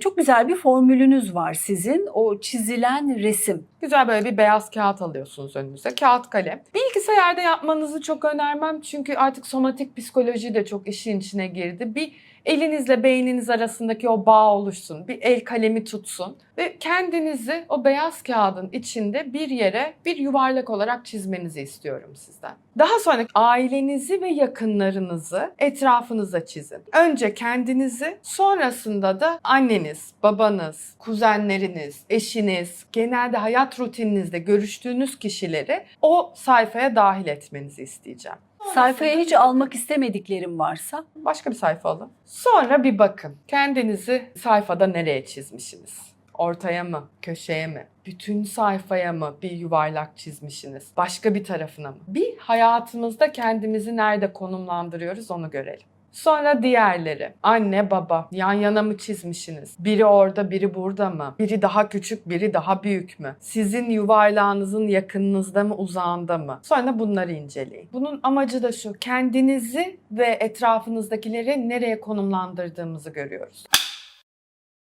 Çok güzel bir formülünüz var sizin. O çizilen resim. Güzel böyle bir beyaz kağıt alıyorsunuz önünüze. Kağıt kalem. Bilgisayarda yapmanızı çok önermem. Çünkü artık somatik psikoloji de çok işin içine girdi. Bir elinizle beyniniz arasındaki o bağ oluşsun. Bir el kalemi tutsun. Ve kendinizi o beyaz kağıdın içinde bir yere bir yuvarlak olarak çizmenizi istiyorum sizden. Daha sonra ailenizi ve yakınlarınızı etrafınıza çizin. Önce kendinizi, sonrasında da anneniz, babanız, kuzenleriniz, eşiniz, genelde hayat rutininizde görüştüğünüz kişileri o sayfaya dahil etmenizi isteyeceğim. Sayfaya hiç almak istemediklerim varsa Başka bir sayfa alın. Sonra bir bakın. Kendinizi sayfada nereye çizmişsiniz? Ortaya mı? Köşeye mi? Bütün sayfaya mı bir yuvarlak çizmişsiniz? Başka bir tarafına mı? Bir hayatımızda kendimizi nerede konumlandırıyoruz onu görelim. Sonra diğerleri. Anne, baba yan yana mı çizmişsiniz? Biri orada, biri burada mı? Biri daha küçük, biri daha büyük mü? Sizin yuvarlağınızın yakınınızda mı, uzağında mı? Sonra bunları inceleyin. Bunun amacı da şu. Kendinizi ve etrafınızdakileri nereye konumlandırdığımızı görüyoruz.